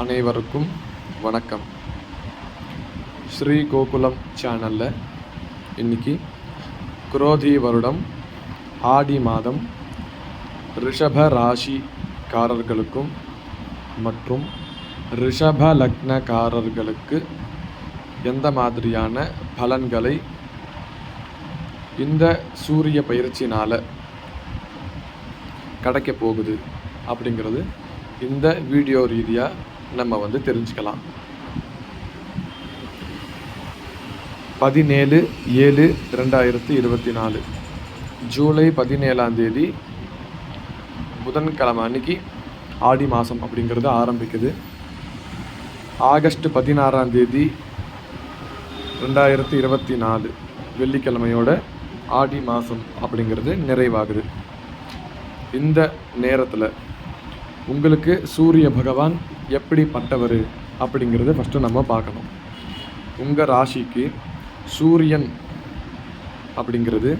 அனைவருக்கும் வணக்கம். ஸ்ரீ கோகுலம் சேனலில் இன்னைக்கு குரோதி வருடம் ஆடி மாதம் ரிஷப ராசிக்காரர்களுக்கும் மற்றும் ரிஷப லக்னக்காரர்களுக்கு எந்த மாதிரியான பலன்களை இந்த சூரிய பயிற்சினால் கிடைக்க போகுது அப்படிங்கிறது இந்த வீடியோ ரீதியாக நம்ம வந்து தெரிஞ்சுக்கலாம். பதினேழு ஏழு ரெண்டாயிரத்தி இருபத்தி நாலு. ஜூலை பதினேழாம் தேதி புதன்கிழமை அன்னைக்கு ஆடி மாதம் அப்படிங்கிறது ஆரம்பிக்குது. ஆகஸ்ட் பதினாறாம் தேதி ரெண்டாயிரத்தி இருபத்தி நாலு வெள்ளிக்கிழமையோட ஆடி மாதம் அப்படிங்கிறது நிறைவாகுது. இந்த நேரத்தில் உங்களுக்கு சூரிய பகவான் எப்படிப்பட்டவர் அப்படிங்கிறத ஃபஸ்ட்டு நம்ம பார்க்கணும். உங்கள் ராசிக்கு சூரியன் அப்படிங்கிறது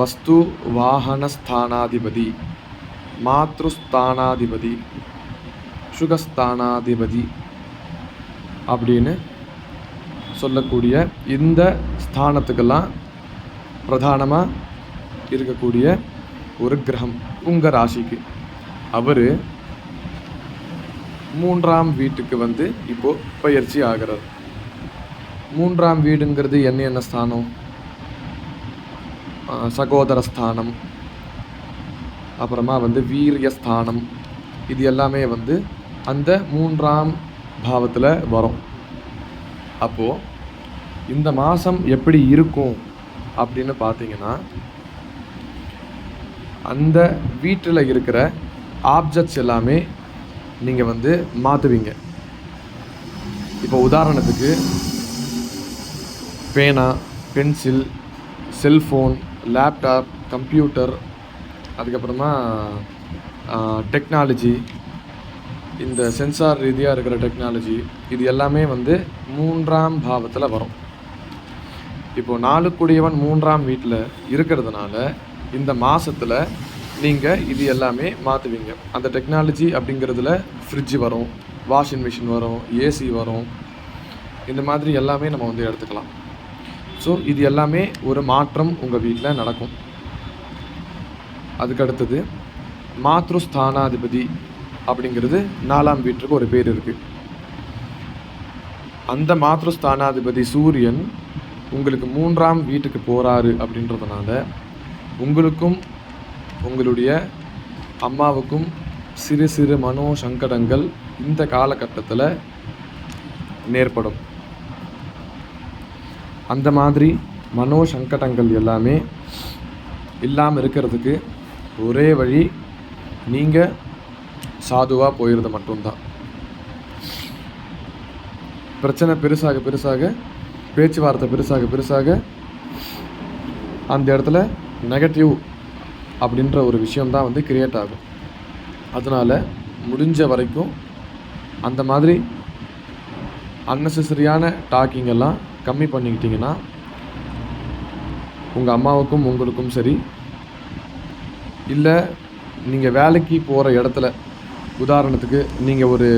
வஸ்து வாகனஸ்தானாதிபதி மாத்ருஸ்தானாதிபதி சுகஸ்தானாதிபதி அப்படின்னு சொல்லக்கூடிய இந்த ஸ்தானத்துக்கெல்லாம் பிரதானமாக இருக்கக்கூடிய ஒரு கிரகம் உங்கள் ராசிக்கு. அவர் மூன்றாம் வீட்டுக்கு வந்து இப்போ பயிற்சி ஆகிறார். மூன்றாம் வீடுங்கிறது என்ன என்ன ஸ்தானம்? சகோதர ஸ்தானம். அப்புறமா வந்து வீரிய ஸ்தானம். இது எல்லாமே வந்து அந்த மூன்றாம் பாவத்தில் வரும். அப்போது இந்த மாதம் எப்படி இருக்கும் அப்படின்னு பார்த்தீங்கன்னா அந்த வீட்டில் இருக்கிற ஆப்ஜெக்ட்ஸ் எல்லாமே நீங்கள் வந்து மாற்றுவீங்க இப்போ உதாரணத்துக்கு பேனா பென்சில் செல்ஃபோன் லேப்டாப் கம்ப்யூட்டர் அதுக்கப்புறமா டெக்னாலஜி இந்த சென்சார் ரீதியாக இருக்கிற டெக்னாலஜி இது எல்லாமே வந்து மூன்றாம் பாவத்தில் வரும். இப்போ நாலுக்குடியவன் மூன்றாம் வீட்டில் இருக்கிறதுனால இந்த மாதத்தில் நீங்கள் இது எல்லாமே மாற்றுவீங்க அந்த டெக்னாலஜி அப்படிங்கிறதுல ஃப்ரிட்ஜ் வரும் வாஷிங் மிஷின் வரும் ஏசி வரும். இந்த மாதிரி எல்லாமே நம்ம வந்து எடுத்துக்கலாம். ஸோ இது எல்லாமே ஒரு மாற்றம் உங்கள் வீட்டில் நடக்கும். அதுக்கு அடுத்தது மாத்ருஸ்தானாதிபதி அப்படிங்கிறது நாலாம் வீட்டுக்கு ஒரு பேர் இருக்குது அந்த மாத்ருஸ்தானாதிபதி சூரியன் உங்களுக்கு மூன்றாம் வீட்டுக்கு போகிறாரு அப்படின்றதுனால உங்களுக்கும் உங்களுடைய அம்மாவுக்கும் சிறு சிறு மனோ சங்கடங்கள் இந்த காலகட்டத்தில் நேர்படும். அந்த மாதிரி மனோ சங்கடங்கள் எல்லாமே இல்லாமல் இருக்கிறதுக்கு ஒரே வழி நீங்கள் சாதுவாக போயிடுறது மட்டும்தான். பிரச்சனை பெருசாக பெருசாக பேச்சுவார்த்தை பெருசாக பெருசாக அந்த இடத்துல நெகட்டிவ் அப்படின்ற ஒரு விஷயம்தான் வந்து கிரியேட் ஆகும். அதனால் முடிஞ்ச வரைக்கும் அந்த மாதிரி அன்னெசரியான டாக்கிங் எல்லாம் கம்மி பண்ணிக்கிட்டிங்கன்னா உங்கள் அம்மாவுக்கும் உங்களுக்கும் சரி இல்லை நீங்கள் வேலைக்கு போகிற இடத்துல உதாரணத்துக்கு நீங்கள் ஒரு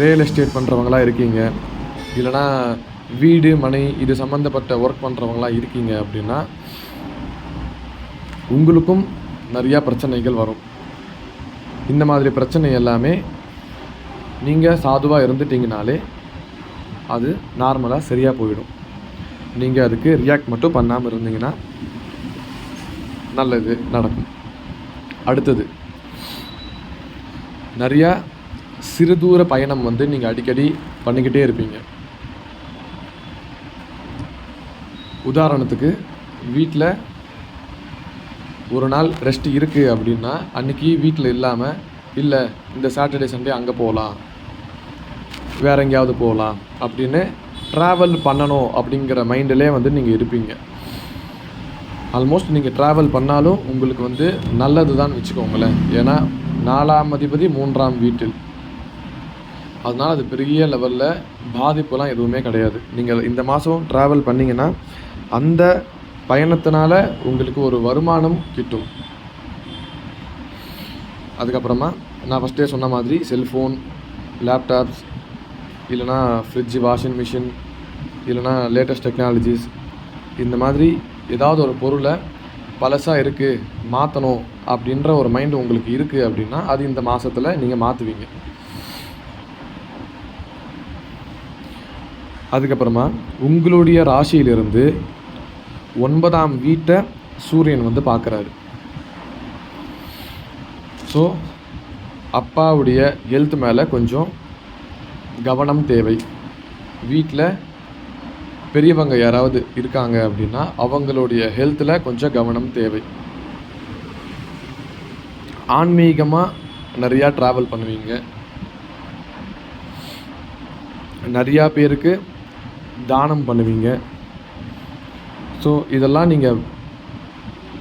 ரியல் எஸ்டேட் பண்ணுறவங்களா இருக்கீங்க இல்லைனா வீடு மனை இது சம்மந்தப்பட்ட ஒர்க் பண்ணுறவங்களா இருக்கீங்க அப்படின்னா உங்களுக்கும் நிறையா பிரச்சனைகள் வரும். இந்த மாதிரி பிரச்சனை எல்லாமே நீங்கள் சாதுவாக இருந்துட்டீங்கனாலே அது நார்மலாக சரியாக போயிடும். நீங்கள் அதுக்கு ரியாக்ட் மட்டும் பண்ணாமல் இருந்தீங்கன்னா நல்லது நடக்கும். அடுத்தது நிறையா சிறு தூர பயணம் வந்து நீங்கள் அடிக்கடி பண்ணிக்கிட்டே இருப்பீங்க. உதாரணத்துக்கு வீட்டில் ஒரு நாள் ரெஸ்ட் இருக்குது அப்படின்னா அன்றைக்கி வீட்டில் இல்லாமல் இல்லை இந்த சாட்டர்டே சண்டே அங்கே போகலாம் வேற எங்கேயாவது போகலாம் அப்படின்னு ட்ராவல் பண்ணணும் அப்படிங்கிற மைண்டிலே வந்து நீங்கள் இருப்பீங்க. ஆல்மோஸ்ட் நீங்கள் ட்ராவல் பண்ணாலும் உங்களுக்கு வந்து நல்லது தான் வச்சுக்கோங்களேன். ஏன்னா நாலாம் அதிபதி மூன்றாம் வீட்டில். அதனால் அது பெரிய லெவலில் பாதிப்புலாம் எதுவுமே கிடையாது. நீங்கள் இந்த மாதம் ட்ராவல் பண்ணிங்கன்னா அந்த பயணத்தினால உங்களுக்கு ஒரு வருமானம் கிட்டும். அதுக்கப்புறமா நான் ஃபஸ்ட்டே சொன்ன மாதிரி செல்ஃபோன் லேப்டாப்ஸ் இல்லைனா ஃப்ரிட்ஜு வாஷிங் மிஷின் இல்லைனா லேட்டஸ்ட் டெக்னாலஜிஸ் இந்த மாதிரி ஏதாவது ஒரு பொருளை பழசாக இருக்குது மாற்றணும் அப்படின்ற ஒரு மைண்டு உங்களுக்கு இருக்குது அப்படின்னா அது இந்த மாதத்தில் நீங்கள் மாற்றுவீங்க அதுக்கப்புறமா உங்களுடைய ராசியிலிருந்து ஒன்பதாம் வீட்டை சூரியன் வந்து பார்க்குறாரு. ஸோ அப்பாவுடைய ஹெல்த் மேலே கொஞ்சம் கவனம் தேவை. வீட்டில் பெரியவங்க யாராவது இருக்காங்க அப்படின்னா அவங்களுடைய ஹெல்த்தில் கொஞ்சம் கவனம் தேவை. ஆன்மீகமாக நிறையா ட்ராவல் பண்ணுவீங்க. நிறையா பேருக்கு தானம் பண்ணுவீங்க. ஸோ இதெல்லாம் நீங்கள்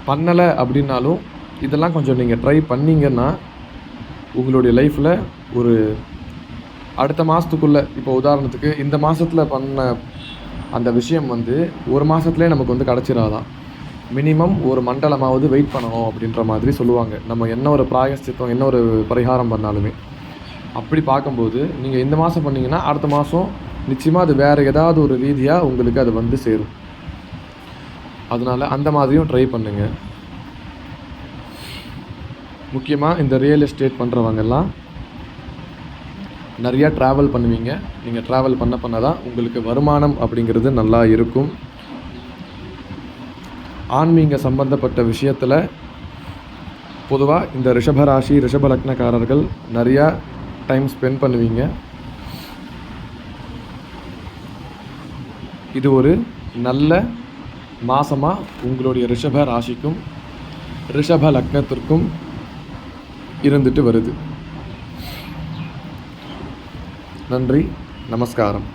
பண்ணலை அப்படின்னாலும் இதெல்லாம் கொஞ்சம் நீங்கள் ட்ரை பண்ணிங்கன்னா உங்களுடைய லைஃப்பில் ஒரு அடுத்த மாதத்துக்குள்ளே இப்போ உதாரணத்துக்கு இந்த மாதத்தில் பண்ண அந்த விஷயம் வந்து ஒரு மாதத்துலேயே நமக்கு வந்து கிடச்சிடாதான் மினிமம் ஒரு மண்டலமாவது வெயிட் பண்ணணும் அப்படின்ற மாதிரி சொல்லுவாங்க. நம்ம என்ன ஒரு பிராயஷ்சித்தம் என்ன ஒரு பரிகாரம் பண்ணாலுமே. அப்படி பார்க்கும்போது நீங்கள் இந்த மாதம் பண்ணீங்கன்னா அடுத்த மாதம் நிச்சயமாக அது வேறு ஏதாவது ஒரு ரீதியாக உங்களுக்கு அது வந்து சேரும். அதனால் அந்த மாதிரியும் ட்ரை பண்ணுங்கள் முக்கியமாக இந்த ரியல் எஸ்டேட் பண்ணுறவங்கெல்லாம் நிறையா ட்ராவல் பண்ணுவீங்க. நீங்கள் ட்ராவல் பண்ண பண்ண தான் உங்களுக்கு வருமானம் அப்படிங்கிறது நல்லா இருக்கும். ஆன்மீக சம்பந்தப்பட்ட விஷயத்தில் பொதுவாக இந்த ரிஷபராசி ரிஷப லக்னக்காரர்கள் நிறையா டைம் ஸ்பெண்ட் பண்ணுவீங்க. இது ஒரு நல்ல மாதமாக உங்களுடைய ரிஷப ராசிக்கும் ரிஷப லக்னத்திற்கும் இருந்துட்டு வருது. நன்றி நமஸ்காரம்.